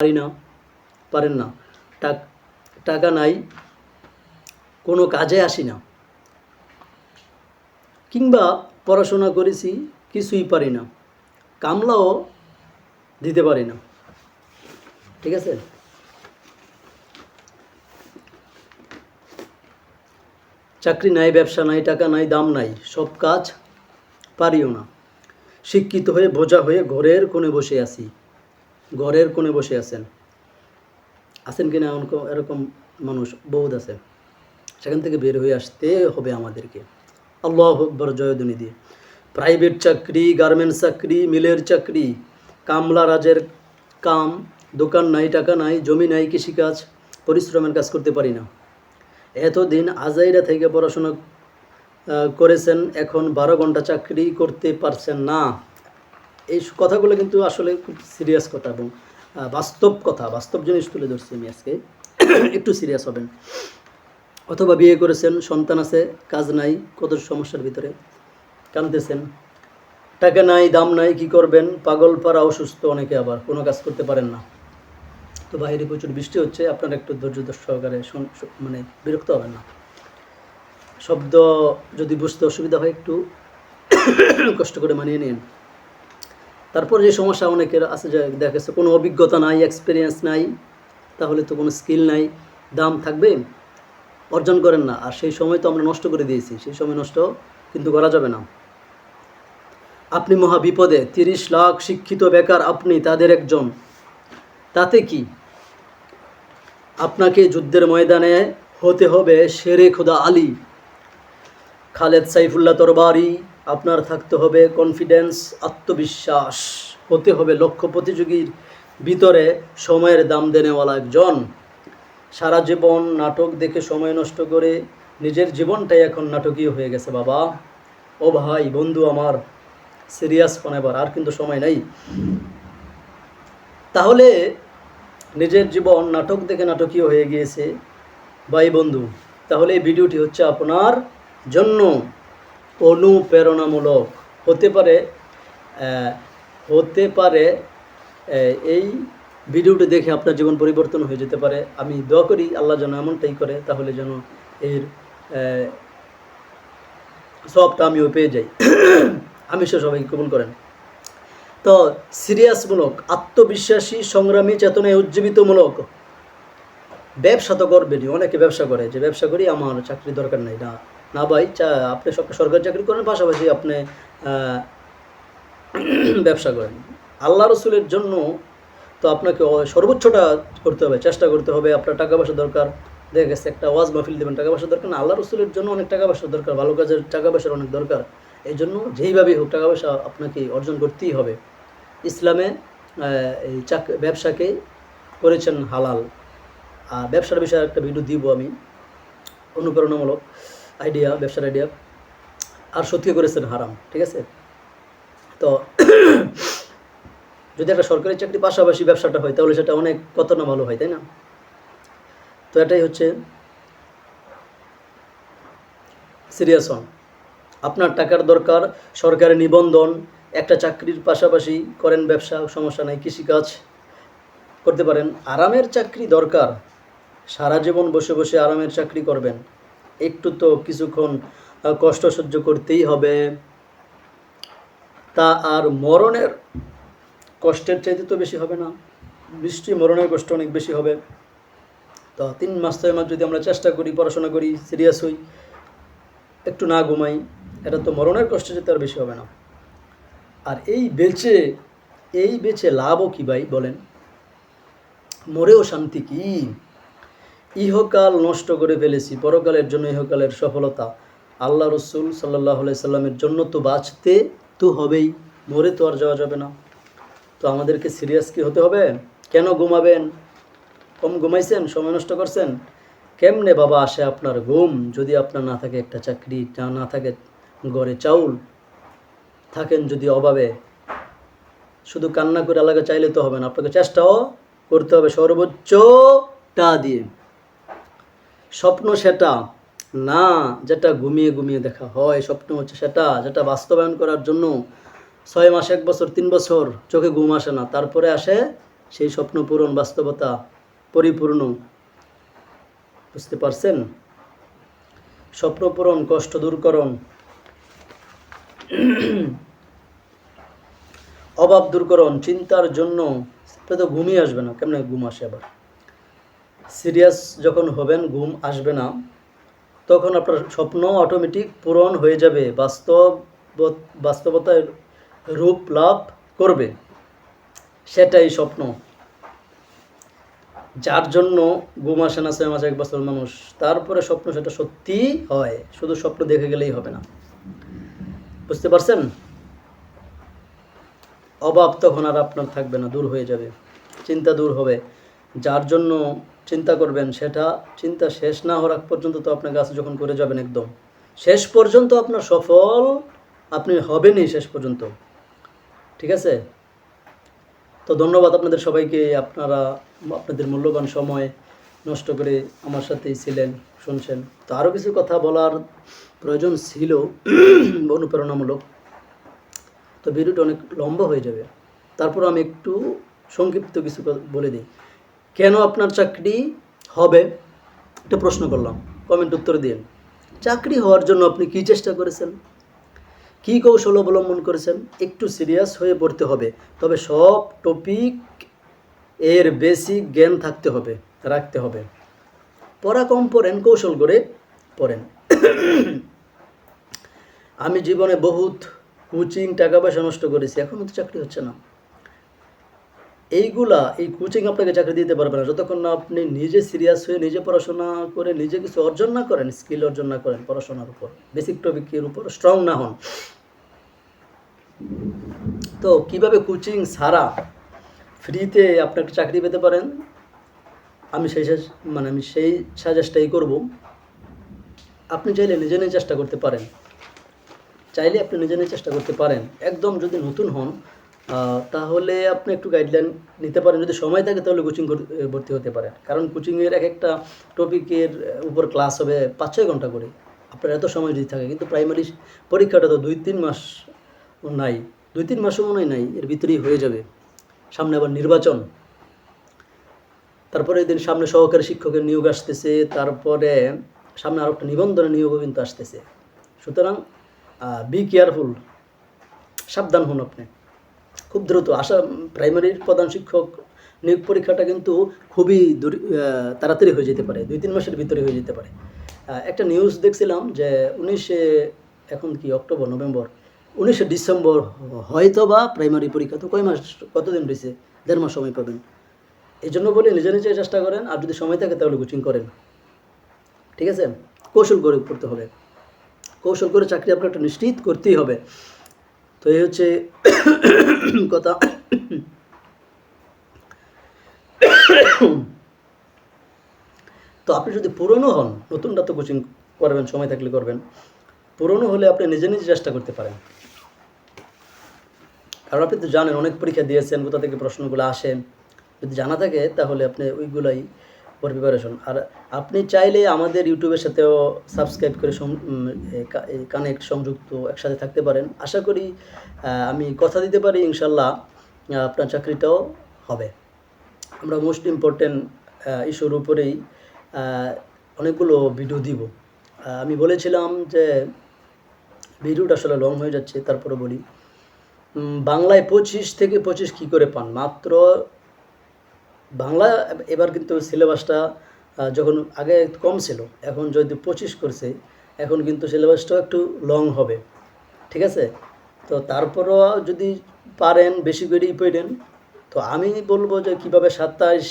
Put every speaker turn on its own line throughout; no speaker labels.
পারি না, পারেন না। টাকা নাই, কোনো কাজে আসি না। কিংবা পড়াশোনা করেছি, কিছুই পারি না। কামলাও দিতে পারি না। ঠিক আছে? চাকরি নাই, ব্যবসা নাই, টাকা নাই, দাম নাই, সব কাজ পারিও না। শিক্ষিত হয়ে বোঝা হয়ে ঘরের কোণে বসে আছি। ঘরের কোণে বসে আছেন। আছেন কিনা এরকম এরকম মানুষ বহুত আছে। সেখান থেকে বের হয়ে আসতে হবে আমাদেরকে। আল্লাহ আকবর জয়ধ্বনি দিয়ে। প্রাইভেট চাকরি গার্মেন্টস চাকরি মিলের চাকরি, কামলা রাজের কাম, দোকান নাই, টাকা নাই, জমি নাই, কৃষিকাজ, পরিশ্রমের কাজ করতে পারি না। এতদিন আজাইরা থেকে পড়াশোনা করেছেন, এখন বারো ঘণ্টা চাকরি করতে পারছেন না। এই কথাগুলো কিন্তু আসলে খুব সিরিয়াস কথা এবং বাস্তব কথা, বাস্তব জিনিস তুলে ধরছি আমি আজকে। একটু সিরিয়াস হবেন। অথবা বিয়ে করেছেন, সন্তান আছে, কাজ নাই, কত সমস্যার ভিতরে। কাঁদতেছেন। টাকা নাই, দাম নাই, কি করবেন? পাগল পাড়া, অসুস্থ অনেকে আবার, কোনো কাজ করতে পারেন না। তো বাইরে প্রচুর বৃষ্টি হচ্ছে, আপনারা একটু ধৈর্য ধর সহকারে মানে বিরক্ত হবেন না। শব্দ যদি বুঝতে অসুবিধা হয়, একটু কষ্ট করে মানিয়ে নিন। তারপর যে সমস্যা অনেকের আছে যে দেখা গেছে কোনো অভিজ্ঞতা নাই এক্সপিরিয়েন্স নাই, তাহলে তো কোনো স্কিল নাই, দাম থাকবে, অর্জন করেন না। আর সেই সময় তো আমরা নষ্ট করে দিয়েছি, সেই সময় নষ্ট কিন্তু করা যাবে না। আপনি মহা বিপদে, তিরিশ লাখ শিক্ষিত বেকার আপনি, তাদের একজন। তাতে কি? আপনাকে যুদ্ধের ময়দানে হতে হবে শেরে খোদা আলী। খালেদ সাইফুল্লাহ তরবারি আপনার থাকতে হবে কনফিডেন্স আত্মবিশ্বাস। হতে হবে লক্ষ্য প্রতিযোগীর ভিতরে সময়ের দাম দেনেওয়ালা একজন। সারা জীবন নাটক দেখে সময় নষ্ট করে নিজের জীবনটাই এখন নাটকীয় হয়ে গেছে, বাবা। ও ভাই, বন্ধু আমার সিরিয়াস ফোন এবার, আর কিন্তু সময় নাই। তাহলে নিজের জীবন নাটক দেখে নাটকীয় হয়ে গিয়েছে। ভাই, বন্ধু, তাহলে এই ভিডিওটি হচ্ছে আপনার জন্য। অনুপ্রেরণামূলক। হতে পারে হতে পারে এই ভিডিওটি দেখে আপনার জীবন পরিবর্তন হয়ে যেতে পারে। আমি দোয়া করি আল্লাহ যেন এমনটাই করে, তাহলে যেন এর সবটা আমিও পেয়ে যাই। আমি সে সবাই কবুল করেন। তো, সিরিয়াসমূলক, আত্মবিশ্বাসী, সংগ্রামী, চেতনায় উজ্জীবিতমূলক, ব্যবসা তো করবেনি অনেকে ব্যবসা করে। যে ব্যবসা করি, আমার চাকরি দরকার নেই, না। না ভাই, চা, আপনি সরকারি চাকরি করেন, পাশাপাশি আপনি ব্যবসা করেন। আল্লাহ রসুলের জন্য তো আপনাকে সর্বোচ্চটা করতে হবে, চেষ্টা করতে হবে, আপনার টাকা পয়সা দরকার। দেখা গেছে একটা ওয়াজ মাহফিল দেবেন, টাকা পয়সা দরকার না, আল্লাহ রসুলের জন্য অনেক টাকা পয়সা দরকার, ভালো কাজের টাকা পয়সার অনেক দরকার। এই জন্য যেইভাবেই হোক টাকা পয়সা আপনাকে অর্জন করতেই হবে। ইসলামে এই চাক, ব্যবসাকে করেছেন হালাল। আর ব্যবসার বিষয়ে একটা ভিডিও দিব আমি, অনুপ্রেরণামূলক। আইডিয়া ব্যবসার আইডিয়া আর সত্যি করেছেন হারাম, ঠিক আছে? তো যদি একটা সরকারি চাকরি পাশাপাশি ব্যবসাটা হয়, তাহলে সেটা অনেক কত না ভালো হয়, তাই না? তো এটাই হচ্ছে সিরিয়াস হন আপনার টাকার দরকার সরকারি নিবন্ধন, একটা চাকরির পাশাপাশি করেন ব্যবসা, সমস্যা নাই, কৃষিকাজ করতে পারেন। আরামের চাকরি দরকার, সারা জীবন বসে বসে আরামের চাকরি করবেন। একটু তো কিছুক্ষণ কষ্ট সহ্য করতেই হবে। তা আর মরণের কষ্টের চাইতে তো বেশি হবে না। বৃষ্টি, মরণের কষ্ট অনেক বেশি হবে। তো তিন মাস ছয় মাস যদি আমরা চেষ্টা করি, পড়াশোনা করি, সিরিয়াস হই, একটু না ঘুমাই, এটা তো মরণের কষ্ট যেতে আর বেশি হবে না। আর এই বেচে এই বেচে লাভও কি ভাই বলেন? মরেও শান্তি কি? ইহকাল নষ্ট করে ফেলেছি, পরকালের জন্য ইহকালের সফলতা। আল্লাহ রসুল সাল্লাহ সাল্লামের জন্য তো বাঁচতে তো হবেই, মরে তো আর যাওয়া যাবে না। তো আমাদেরকে সিরিয়াস কি হতে হবে? কেন ঘুমাবেন? কম ঘুমাইছেন? সময় নষ্ট করছেন? কেমনে বাবা আসে আপনার ঘুম যদি আপনার না থাকে একটা চাকরি, না থাকে ঘরে চাউল? থাকেন যদি অভাবে। শুধু কান্না করে আলাদা চাইলে তো হবে না, আপনাকে চেষ্টাও করতে হবে সর্বোচ্চটা দিয়ে। স্বপ্ন সেটা। না, যেটা ঘুমিয়ে ঘুমিয়ে দেখা হয়, স্বপ্ন হচ্ছে সেটা, যেটা বাস্তবায়ন করার জন্য ছয় মাস, এক বছর, তিন বছর চোখে ঘুম আসে না। তারপরে আসে সেই স্বপ্ন পূরণ, বাস্তবতা পরিপূর্ণ। বুঝতে পারছেন? স্বপ্ন পূরণ, কষ্ট দূরকরণ অভাব দূরকরণ চিন্তার জন্য তো ঘুমিয়ে আসবে না। কেমন ঘুম আসে আবার? সিরিয়াস যখন হবেন, ঘুম আসবে না, তখন আপনার স্বপ্ন অটোমেটিক পূরণ হয়ে যাবে, বাস্তব বাস্তবতায় রূপ লাভ করবে। সেটাই স্বপ্ন। যার জন্য ঘুম আসে না, ছয় মাস, এক বছর মানুষ, তারপরে স্বপ্ন সেটা সত্যি হয়, শুধু স্বপ্ন দেখে গেলেই হবে না। বুঝতে পারছেন? অভাব তখন আর আপনার থাকবে না, দূর হয়ে যাবে। চিন্তা দূর হবে। যার জন্য চিন্তা করবেন, সেটা চিন্তা শেষ না হওয়ার পর্যন্ত তো আপনার কাছে যখন করে যাবেন একদম। শেষ পর্যন্ত আপনার সফল আপনি হবেনই শেষ পর্যন্ত। ঠিক আছে? তো ধন্যবাদ আপনাদের সবাইকে, আপনারা আপনাদের মূল্যবান সময় নষ্ট করে আমার সাথেই ছিলেন, শুনছেন। তো আরও কিছু কথা বলার প্রয়োজন ছিল, অনুপ্রেরণামূলক। তো ভিডিওটা অনেক লম্বা হয়ে যাবে। তারপর আমি একটু সংক্ষিপ্ত কিছু বলে দিই। কেন আপনার চাকরি হবে? একটা প্রশ্ন করলাম। কমেন্ট উত্তর দিন চাকরি হওয়ার জন্য আপনি কী চেষ্টা করেছেন? কী কৌশল অবলম্বন করেছেন? একটু সিরিয়াস হয়ে পড়তে হবে। তবে সব টপিক এর বেসিক জ্ঞান থাকতে হবে, রাখতে হবে। পড়া কম পড়েন, কৌশল করে পড়েন। আমি জীবনে বহুত কোচিং টাকা পয়সা নষ্ট করেছি এখনও তো চাকরি হচ্ছে না। এইগুলা, এই কোচিং আপনাকে চাকরি দিতে পারবে না। যতক্ষণ না আপনি নিজে সিরিয়াস হয়ে নিজে পড়াশোনা করে নিজে কিছু অর্জন না করেন স্কিল অর্জন না করেন পড়াশোনার উপর বেসিক টপিকের উপর স্ট্রং না হন। তো কীভাবে কোচিং ছাড়া ফ্রিতে আপনি চাকরি পেতে পারেন? আমি সেই মানে আমি সেই সাজেস্টটাই করব। আপনি চাইলে নিজে নিজে চেষ্টা করতে পারেন। চাইলে আপনি নিজে নিজে চেষ্টা করতে পারেন। একদম যদি নতুন হন তাহলে আপনি একটু গাইডলাইন নিতে পারেন। যদি সময় থাকে, তাহলে কোচিং ভর্তি হতে পারেন। কারণ কোচিংয়ের এক একটা টপিকের উপর ক্লাস হবে পাঁচ ছয় ঘণ্টা করে। আপনার এত সময় যদি থাকে, কিন্তু প্রাইমারি পরীক্ষাটা তো দুই তিন মাস নাই। দুই তিন মাসও মনে নাই, এর ভিতরেই হয়ে যাবে। সামনে আবার নির্বাচন। তারপরে এদিন সামনে সহকারী শিক্ষকের নিয়োগ আসতেছে, তারপরে সামনে আরও একটা নিবন্ধনের নিয়োগও কিন্তু আসতেছে। সুতরাং বি কেয়ারফুল সাবধান হন আপনি। খুব দ্রুত। আশা প্রাইমারির প্রধান শিক্ষক নিয়োগ পরীক্ষাটা কিন্তু খুবই তাড়াতাড়ি হয়ে যেতে পারে, দুই তিন মাসের ভিতরে হয়ে যেতে পারে। একটা নিউজ দেখছিলাম যে উনিশে, এখন কি, অক্টোবর, নভেম্বর, উনিশে ডিসেম্বর হয়তো বা প্রাইমারি পরীক্ষা, তো কয় মাস, কতদিন রয়েছে? দেড় মাস সময় পাবেন। এই জন্য বলে, নিজে নিজে চেষ্টা করেন, আর যদি সময় থাকে তাহলে কোচিং করেন। ঠিক আছে? কৌশল করে করতে হবে। কৌশল করে চাকরি আপনার একটা নিশ্চিত করতেই হবে। তো এই হচ্ছে কথা। তো আপনি যদি পুরনো হন, নতুনটা তো কোচিং করবেন, সময় থাকলে করবেন। পুরনো হলে আপনি নিজে নিজে চেষ্টা করতে পারেন। কারণ আপনি তো জানেন, অনেক পরীক্ষা দিয়েছেন, কোথা থেকে প্রশ্নগুলো আসে। যদি জানা থাকে, তাহলে আপনি ওইগুলাই ফর প্রিপারেশন আর আপনি চাইলে আমাদের ইউটিউবের সাথেও সাবস্ক্রাইব করে কানেক্ট সংযুক্ত একসাথে থাকতে পারেন। আশা করি আমি কথা দিতে পারি, ইনশাল্লাহ আপনার চাকরিটাও হবে। আমরা মোস্ট ইম্পর্টেন্ট ইস্যুর উপরেই অনেকগুলো ভিডিও দিব। আমি বলেছিলাম যে ভিডিওটা আসলে লং হয়ে যাচ্ছে, তারপরে বলি বাংলায় পঁচিশ থেকে পঁচিশ কী করে পান? মাত্র বাংলা এবার কিন্তু সিলেবাসটা যখন আগে কম ছিল, এখন যদি পঁচিশ করছে, এখন কিন্তু সিলেবাসটাও একটু লং হবে। ঠিক আছে? তো তারপরও যদি পারেন, বেশি করেই পড়েন, তো আমি বলব যে কীভাবে সাতাইশ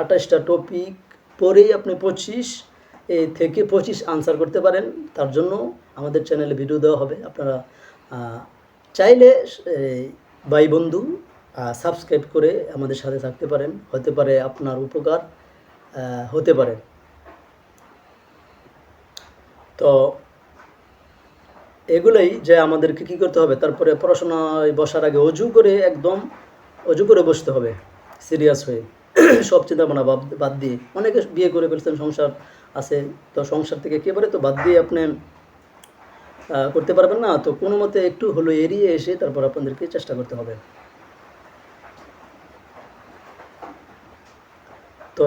আঠাশটা টপিক পরেই আপনি পঁচিশ এই থেকে পঁচিশ আনসার করতে পারেন। তার জন্য আমাদের চ্যানেলে ভিডিও দেওয়া হবে। আপনারা চাইলে ভাই বন্ধু সাবস্ক্রাইব করে আমাদের সাথে থাকতে পারেন। হতে পারে আপনার উপকার হতে পারে। তো এগুলোই যে আমাদেরকে কী করতে হবে, তারপরে পড়াশোনায় বসার আগে অজু করে একদম অজু করে বসতে হবে সিরিয়াস হয়ে। সব চিন্তা ভাবনা বাদ দিয়ে। অনেকে বিয়ে করে ফেলছেন, সংসার আছে, তো সংসার থেকে একেবারে তো বাদ দিয়ে আপনি করতে পারবেন না। তো কোনো মতে একটু হলো এড়িয়ে এসে তারপর আপনাদেরকে চেষ্টা করতে হবে। তো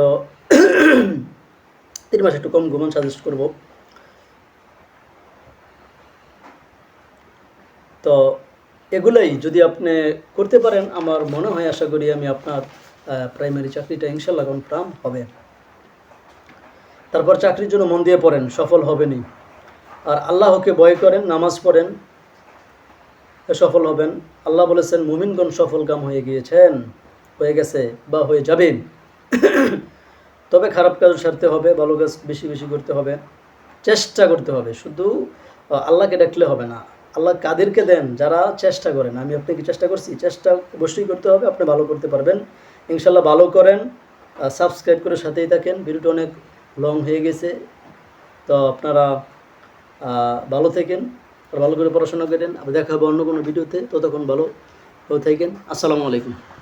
তিন মাস একটু কম ঘুমান সাজেস্ট করব। তো এগুলাই যদি আপনি করতে পারেন, আমার মনে হয়, আশা করি আমি আপনার প্রাইমারি চাকরিটা ইনশাল্লাহ কনফার্ম হবে। তারপর চাকরির জন্য মন দিয়ে পড়েন, সফল হবেনই। আর আল্লাহকে ভয় করেন, নামাজ পড়েন সফল হবেন। আল্লাহ বলেছেন, মুমিনগণ সফল কাম হয়ে গিয়েছেন, হয়ে গেছে বা হয়ে যাবেন। তবে খারাপ কাজ সারতে হবে, ভালো কাজ বেশি বেশি করতে হবে। চেষ্টা করতে হবে, শুধু আল্লাহকে ডাকলে হবে না। আল্লাহ কাদেরকে দেন যারা চেষ্টা করেন। আমি আপনি কি চেষ্টা করছি, চেষ্টা অবশ্যই করতে হবে, আপনি ভালো করতে পারবেন। ইনশাল্লাহ ভালো করেন সাবস্ক্রাইব করে সাথেই থাকেন। ভিডিওটা অনেক লং হয়ে গেছে। তো আপনারা ভালো থাকেন, আর ভালো করে পড়াশোনা করেন। আবার দেখা হবে অন্য কোনো ভিডিওতে। ততক্ষণ ভালো থাকেন। আসসালামু আলাইকুম।